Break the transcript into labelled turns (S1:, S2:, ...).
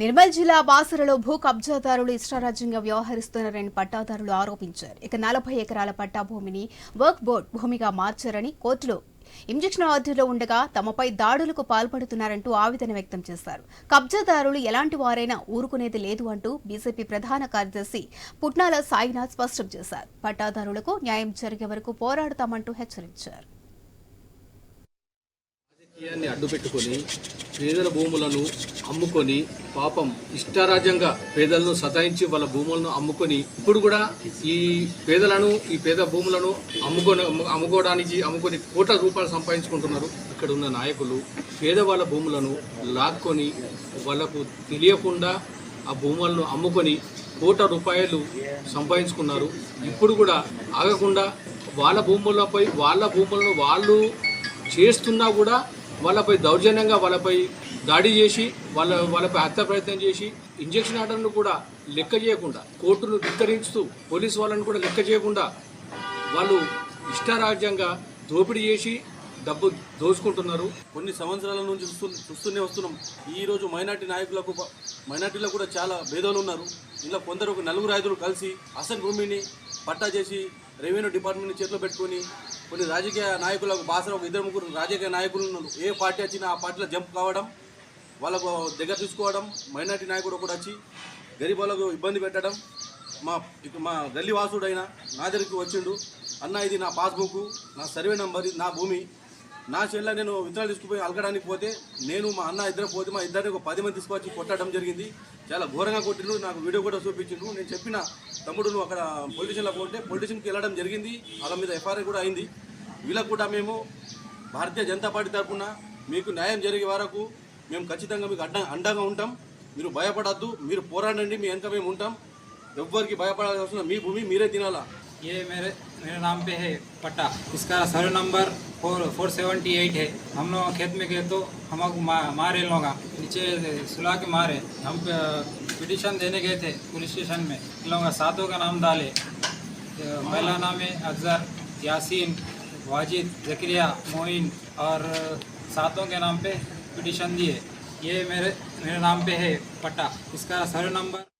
S1: నిర్మల్ జిల్లా బాసరలో భూ కబ్జాదారులు ఇష్టారాజ్యంగా వ్యవహరిస్తున్నారని పట్టాదారులు ఆరోపించారు. ఇక నలభై ఎకరాల పట్టా భూమిని వర్క్ బోర్డ్ భూమిగా మార్చారని కోర్టులో ఇంజక్షన్ ఆర్డర్లో ఉండగా తమపై దాడులకు పాల్పడుతున్నారంటూ ఆవేదన వ్యక్తం చేశారు. కబ్జాదారులు ఎలాంటి వారైనా ఊరుకునేది లేదు అంటూ బీజేపీ ప్రధాన కార్యదర్శి పుట్నాల సాయినాథ్ స్పష్టం చేశారు. పట్టాదారులకు న్యాయం జరిగే వరకు పోరాడతామంటూ హెచ్చరించారు.
S2: అడ్డుపెట్టుకొని పేదల భూములను అమ్ముకొని పాపం ఇష్టారాజ్యంగా పేదలను సతాయించి వాళ్ళ భూములను అమ్ముకొని ఇప్పుడు కూడా ఈ పేదలను ఈ పేద భూములను అమ్ముకొని అమ్ముకోవడానికి అమ్ముకొని కోట్ల రూపాయలు సంపాదించుకుంటున్నారు. ఇక్కడ ఉన్న నాయకులు పేదవాళ్ళ భూములను లాక్కొని వాళ్ళకు తెలియకుండా ఆ భూములను అమ్ముకొని కోట్ల రూపాయలు సంపాదించుకున్నారు. ఇప్పుడు కూడా ఆగకుండా వాళ్ళ భూములపై వాళ్ళ భూములను వాళ్ళు చేస్తున్నా కూడా వాళ్ళపై దౌర్జన్యంగా వాళ్ళపై దాడి చేసి వాళ్ళ వాళ్ళపై హత్య ప్రయత్నం చేసి ఇంజక్షన్ ఆర్డర్ను కూడా లెక్క చేయకుండా కోర్టును ధిక్కరిస్తూ పోలీసు వాళ్ళని కూడా లెక్క చేయకుండా వాళ్ళు ఇష్టారాజ్యంగా దోపిడీ చేసి డబ్బు దోచుకుంటున్నారు.
S3: కొన్ని సంవత్సరాల నుంచి చూస్తూ చూస్తూనే వస్తున్నాం. ఈరోజు మైనార్టీ నాయకులకు మైనార్టీలో కూడా చాలా భేదాలు ఉన్నారు. ఇలా కొందరు ఒక నలుగురు ఐదుగురు కలిసి అసలు భూమిని పట్టా చేసి రెవెన్యూ డిపార్ట్మెంట్ చేతిలో పెట్టుకొని కొన్ని రాజకీయ నాయకులకు బాసర ఒక ఇద్దరు ముగ్గురు రాజకీయ నాయకులు ఏ పార్టీ వచ్చినా ఆ పార్టీలో జంప్ కావడం వాళ్ళకు దగ్గర తీసుకోవడం మైనార్టీ నాయకుడు కూడా వచ్చి గరీబ్ ఇబ్బంది పెట్టడం. మా మా గల్లీ వాసుడైన నా దగ్గరికి వచ్చిండు. అన్న ఇది నా పాస్బుక్ నా సర్వే నంబర్ ఇది నా భూమి. నా చెల్ల నేను విత్తనాలు తీసుకుపోయి అలకడానికి పోతే నేను మా అన్న ఇద్దరు పోతే మా ఇద్దరిని ఒక పది మంది తీసుకొచ్చి కొట్టడం జరిగింది. చాలా ఘోరంగా కొట్టిండు నాకు వీడియో కూడా చూపించిండు నేను చెప్పిన తమ్ముడు నువ్వు అక్కడ పొలిటీషియన్లో పోతే పొలిటీషియన్కి వెళ్ళడం జరిగింది. వాళ్ళ మీద ఎఫ్ఐఆర్ కూడా అయింది. వీళ్ళకు కూడా మేము భారతీయ జనతా పార్టీ తరఫున మీకు న్యాయం జరిగే వరకు మేము ఖచ్చితంగా మీకు అడ్డ అండగా ఉంటాం. మీరు భయపడద్దు మీరు పోరాడండి మీ వెనక మేము ఉంటాం. ఎవ్వరికి భయపడాల్సిన మీ భూమి మీరే తినాలా?
S4: ये मेरे मेरे नाम पे है पट्टा। इसका survey number four four seventy eight है। हम लोग खेत में गए तो हमको मा, मारे लोग नीचे सुला के मारे। हम पिटिशन देने गए थे पुलिस स्टेशन में। लोगों सातों का नाम डाले। पहला नाम है अफजर यासीन वाजिद जक्रिया मोइन और सातों के नाम पे पिटिशन दिए। ये मेरे मेरे नाम पे है पट्टा। इसका सर्वे नंबर